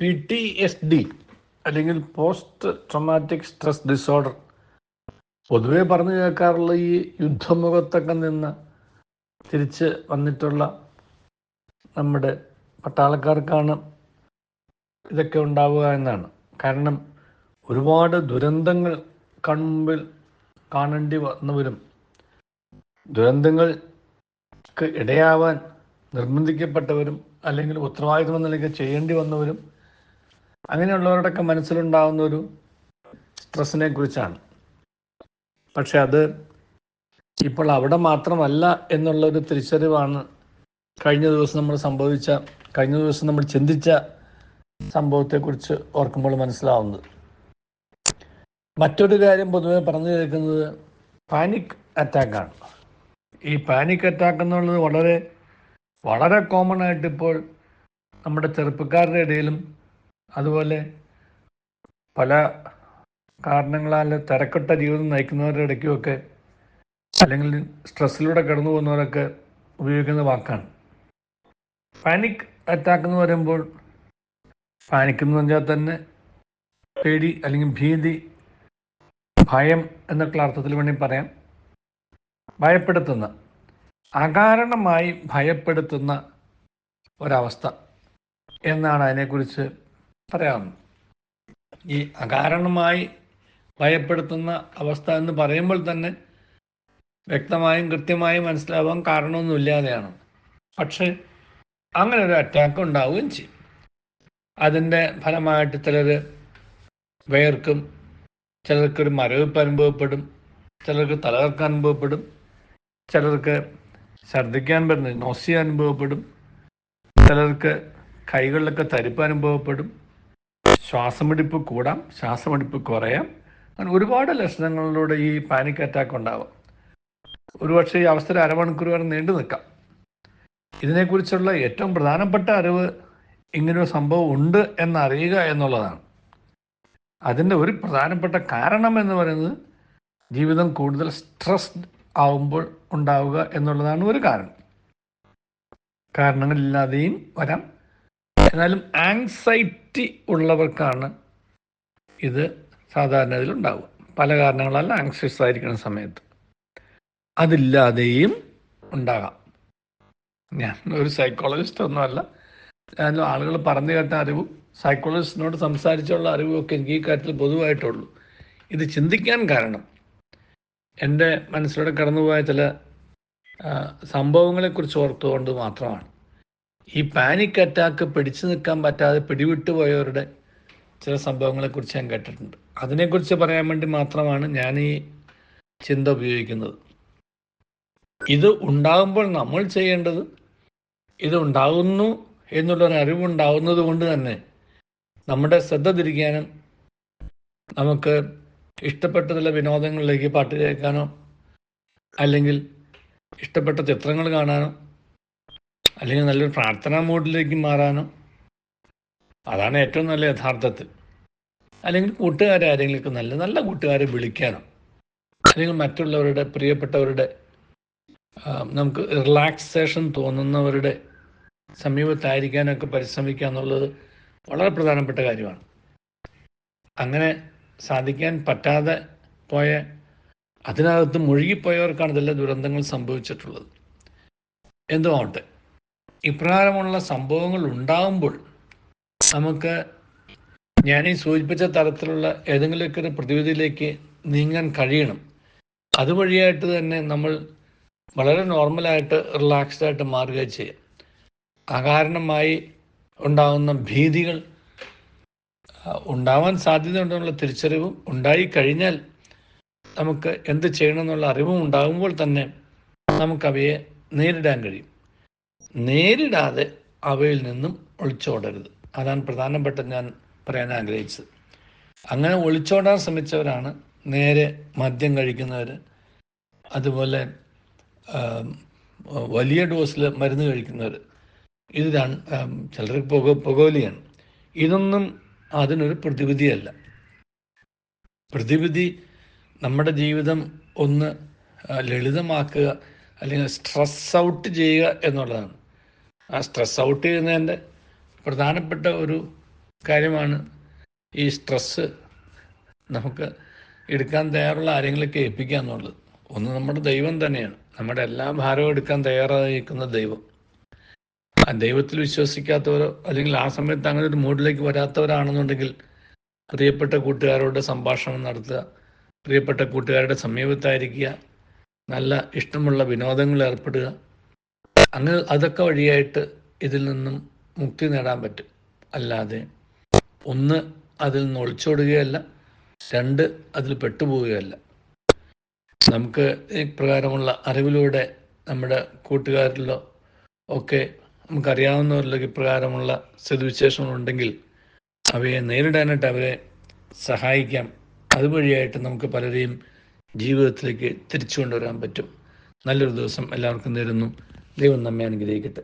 P T S D അല്ലെങ്കിൽ post traumatic stress disorder പൊതുവെ പറഞ്ഞു കേൾക്കാറുള്ള ഈ യുദ്ധമുഖത്തൊക്കെ നിന്ന് തിരിച്ച് വന്നിട്ടുള്ള നമ്മുടെ പട്ടാളക്കാർക്കാണ് ഇതൊക്കെ ഉണ്ടാവുക എന്നാണ്. കാരണം ഒരുപാട് ദുരന്തങ്ങൾ കൺമുമ്പിൽ കാണേണ്ടി വന്നവരും ദുരന്തങ്ങൾക്ക് ഇടയാവാൻ നിർബന്ധിക്കപ്പെട്ടവരും അല്ലെങ്കിൽ ഉത്തരവാദിത്വം എന്ന നിലയ്ക്ക് ചെയ്യേണ്ടി വന്നവരും അങ്ങനെയുള്ളവരുടെയൊക്കെ മനസ്സിലുണ്ടാകുന്ന ഒരു സ്ട്രെസ്സിനെ കുറിച്ചാണ്. പക്ഷെ അത് ഇപ്പോൾ അവിടെ മാത്രമല്ല എന്നുള്ള ഒരു തിരിച്ചറിവാണ് കഴിഞ്ഞ ദിവസം നമ്മൾ സംഭവിച്ച കഴിഞ്ഞ ദിവസം നമ്മൾ ചിന്തിച്ച സംഭവത്തെക്കുറിച്ച് ഓർക്കുമ്പോൾ മനസ്സിലാവുന്നത്. മറ്റൊരു കാര്യം പൊതുവെ പറഞ്ഞു കേൾക്കുന്നത് പാനിക് അറ്റാക്കാണ്. ഈ പാനിക് അറ്റാക്ക് എന്നുള്ളത് വളരെ വളരെ കോമൺ ആയിട്ട് ഇപ്പോൾ നമ്മുടെ ചെറുപ്പക്കാരുടെ ഇടയിലും അതുപോലെ പല കാരണങ്ങളാൽ തിരക്കിട്ട ജീവിതം നയിക്കുന്നവരുടെ ഇടയ്ക്കുമൊക്കെ അല്ലെങ്കിൽ സ്ട്രെസ്സിലൂടെ കടന്നു പോകുന്നവരൊക്കെ ഉപയോഗിക്കുന്ന വാക്കാണ്. പാനിക് അറ്റാക്ക് എന്ന് പറയുമ്പോൾ പാനിക് എന്ന് പറഞ്ഞാൽ തന്നെ പേടി അല്ലെങ്കിൽ ഭീതി ഭയം എന്നൊക്കെയുള്ള അർത്ഥത്തിൽ വേണമെങ്കിൽ പറയാം. ഭയപ്പെടുത്തുന്ന അകാരണമായി ഭയപ്പെടുത്തുന്ന ഒരവസ്ഥ എന്നാണ് അതിനെക്കുറിച്ച് പറയാവുന്നത് ഈ അകാരണമായി ഭയപ്പെടുത്തുന്ന അവസ്ഥ എന്ന് പറയുമ്പോൾ തന്നെ വ്യക്തമായും കൃത്യമായും മനസ്സിലാവാൻ കാരണമൊന്നുമില്ലാതെയാണ്. പക്ഷെ അങ്ങനെ ഒരു അറ്റാക്ക് ഉണ്ടാവുകയും ചെയ്യും. അതിന്റെ ഫലമായിട്ട് ചിലർ വേർക്കും ചിലർക്കൊരു മരവിപ്പ് അനുഭവപ്പെടും ചിലർക്ക് തലകർക്ക് അനുഭവപ്പെടും ചിലർക്ക് ഛർദ്ദിക്കാൻ പറ്റുന്ന നോസിയ അനുഭവപ്പെടും ചിലർക്ക് കൈകളിലൊക്കെ തരിപ്പ് അനുഭവപ്പെടും ശ്വാസമെടുപ്പ് കൂടാം ശ്വാസമെടുപ്പ് കുറയാം. അങ്ങനെ ഒരുപാട് ലക്ഷണങ്ങളിലൂടെ ഈ പാനിക് അറ്റാക്ക് ഉണ്ടാവാം. ഒരുപക്ഷെ ഈ അവസ്ഥ അരമണിക്കൂർ വരെ നീണ്ടു നിൽക്കാം. ഇതിനെക്കുറിച്ചുള്ള ഏറ്റവും പ്രധാനപ്പെട്ട അറിവ് ഇങ്ങനൊരു സംഭവം ഉണ്ട് എന്നറിയുക എന്നുള്ളതാണ്. അതിന്റെ ഒരു പ്രധാനപ്പെട്ട കാരണം എന്ന് പറയുന്നത് ജീവിതം കൂടുതൽ സ്ട്രെസ്ഡ് ആവുമ്പോൾ ഉണ്ടാവുക എന്നുള്ളതാണ് ഒരു കാരണം. കാരണങ്ങളില്ലാതെയും വരാം. എന്നാലും ആങ്സൈറ്റി ഉള്ളവർക്കാണ് ഇത് സാധാരണ ഇതിലുണ്ടാവുക പല കാരണങ്ങളാൽ ആങ്സൈസ് ആയിരിക്കുന്ന സമയത്ത്. അതില്ലാതെയും ഉണ്ടാകാം. ഞാൻ ഒരു സൈക്കോളജിസ്റ്റ് ഒന്നുമല്ല. ഞാനും ആളുകൾ പറഞ്ഞു കേട്ട അറിവും സൈക്കോളജിസ്റ്റിനോട് സംസാരിച്ചുള്ള അറിവും ഒക്കെ എനിക്ക് ഈ കാര്യത്തിൽ പൊതുവായിട്ടുള്ളൂ. ഇത് ചിന്തിക്കാൻ കാരണം. എന്റെ മനസ്സിലൂടെ കടന്നുപോയ ചില സംഭവങ്ങളെക്കുറിച്ച് ഓർത്തുകൊണ്ട് മാത്രമാണ്. ഈ പാനിക് അറ്റാക്ക് പിടിച്ചു നിൽക്കാൻ പറ്റാതെ പിടിവിട്ടു പോയവരുടെ ചില സംഭവങ്ങളെക്കുറിച്ച് ഞാൻ കേട്ടിട്ടുണ്ട്. അതിനെക്കുറിച്ച് പറയാൻ വേണ്ടി മാത്രമാണ് ഞാൻ ഈ ചിന്ത ഉപയോഗിക്കുന്നത്. ഇത് ഉണ്ടാകുമ്പോൾ നമ്മൾ ചെയ്യേണ്ടത് ഇത് ഉണ്ടാകുന്നു എന്നുള്ളൊരു അറിവുണ്ടാവുന്നത് കൊണ്ട് തന്നെ നമ്മുടെ ശ്രദ്ധ തിരിക്കാനും നമുക്ക് ഇഷ്ടപ്പെട്ട ചില വിനോദങ്ങളിലേക്ക് പാട്ട് കേൾക്കാനോ അല്ലെങ്കിൽ ഇഷ്ടപ്പെട്ട ചിത്രങ്ങൾ കാണാനോ അല്ലെങ്കിൽ നല്ലൊരു പ്രാർത്ഥനാ മൂഡിലേക്ക് മാറാനോ അതാണ് ഏറ്റവും നല്ല യഥാർത്ഥത്തിൽ. അല്ലെങ്കിൽ കൂട്ടുകാരെ ആരെങ്കിലും നല്ല നല്ല കൂട്ടുകാരെ വിളിക്കാനോ അല്ലെങ്കിൽ മറ്റുള്ളവരുടെ പ്രിയപ്പെട്ടവരുടെ നമുക്ക് റിലാക്സേഷൻ തോന്നുന്നവരുടെ സമീപത്തായിരിക്കാനൊക്കെ പരിശ്രമിക്കുക എന്നുള്ളത് വളരെ പ്രധാനപ്പെട്ട കാര്യമാണ്. അങ്ങനെ സാധിക്കാൻ പറ്റാതെ പോയ അതിനകത്ത് മുഴുകിപ്പോയവർക്കാണ് ഇതെല്ലാം ദുരന്തങ്ങൾ സംഭവിച്ചിട്ടുള്ളത്. എന്തുമാവട്ടെ ഇപ്രകാരമുള്ള സംഭവങ്ങൾ ഉണ്ടാകുമ്പോൾ നമുക്ക് ഞാൻ ഈ സൂചിപ്പിച്ച തരത്തിലുള്ള ഏതെങ്കിലുമൊക്കെ ഒരു പ്രതിവിധിയിലേക്ക് നീങ്ങാൻ കഴിയണം. അതുവഴിയായിട്ട് തന്നെ നമ്മൾ വളരെ നോർമലായിട്ട് റിലാക്സ്ഡ് ആയിട്ട് മാറുക ചെയ്യാം. അകാരണമായി ഉണ്ടാകുന്ന ഭീതികൾ ഉണ്ടാവാൻ സാധ്യതയുണ്ടെന്നുള്ള തിരിച്ചറിവും ഉണ്ടായി കഴിഞ്ഞാൽ നമുക്ക് എന്ത് ചെയ്യണമെന്നുള്ള അറിവും ഉണ്ടാകുമ്പോൾ തന്നെ നമുക്കവയെ നേരിടാൻ കഴിയും. നേരിടാതെ അവയിൽ നിന്നും ഒളിച്ചോടരുത്. അതാണ് പ്രധാനപ്പെട്ട ഞാൻ പറയാൻ ആഗ്രഹിച്ചത്. അങ്ങനെ ഒളിച്ചോടാൻ ശ്രമിച്ചവരാണ് നേരെ മദ്യം കഴിക്കുന്നവർ അതുപോലെ വലിയ ഡോസിൽ മരുന്ന് കഴിക്കുന്നവർ ഇത് ചിലർക്ക് പുക പുകവലിയാണ്. ഇതൊന്നും അതിനൊരു പ്രതിവിധിയല്ല. പ്രതിവിധി നമ്മുടെ ജീവിതം ഒന്ന് ലളിതമാക്കുക അല്ലെങ്കിൽ സ്ട്രെസ് ഔട്ട് ചെയ്യുക എന്നുള്ളതാണ്. ആ സ്ട്രെസ് ഔട്ട് ചെയ്യുന്നതിന്റെ പ്രധാനപ്പെട്ട ഒരു കാര്യമാണ് ഈ സ്ട്രെസ്സ് നമുക്ക് എടുക്കാൻ തയ്യാറുള്ള ആരെങ്കിലും ഏൽപ്പിക്കുക എന്നുള്ളത്. ഒന്ന് നമ്മുടെ ദൈവം തന്നെയാണ്. നമ്മുടെ എല്ലാ ഭാരവും എടുക്കാൻ തയ്യാറായിരിക്കുന്ന ദൈവം. ആ ദൈവത്തിൽ വിശ്വസിക്കാത്തവരോ അല്ലെങ്കിൽ ആ സമയത്ത് അങ്ങനെ ഒരു മൂഡിലേക്ക് വരാത്തവരാണെന്നുണ്ടെങ്കിൽ പ്രിയപ്പെട്ട കൂട്ടുകാരോട് സംഭാഷണം നടത്തുക. പ്രിയപ്പെട്ട കൂട്ടുകാരുടെ സമീപത്തായിരിക്കുക. നല്ല ഇഷ്ടമുള്ള വിനോദങ്ങളിൽ ഏർപ്പെടുക. അങ്ങനെ അതൊക്കെ വഴിയായിട്ട് ഇതിൽ നിന്നും മുക്തി നേടാൻ പറ്റും. അല്ലാതെ ഒന്ന് അതിൽ നിന്ന് ഒളിച്ചോടുകയല്ല രണ്ട് അതിൽ പെട്ടുപോവുകയല്ല. നമുക്ക് ഇപ്രകാരമുള്ള പ്രകാരമുള്ള അറിവിലൂടെ നമ്മുടെ കൂട്ടുകാരിലോ ഒക്കെ നമുക്കറിയാവുന്നവരിലൊക്കെ ഇപ്രകാരമുള്ള സ്ഥിതിവിശേഷങ്ങളുണ്ടെങ്കിൽ അവയെ നേരിടാനായിട്ട് അവരെ സഹായിക്കാം. അതുവഴിയായിട്ട് നമുക്ക് പലരെയും ജീവിതത്തിലേക്ക് തിരിച്ചു കൊണ്ടുവരാൻ പറ്റും. നല്ലൊരു ദിവസം എല്ലാവർക്കും നേരുന്നു. ദൈവം നമ്മെ അനുഗ്രഹിക്കട്ടെ.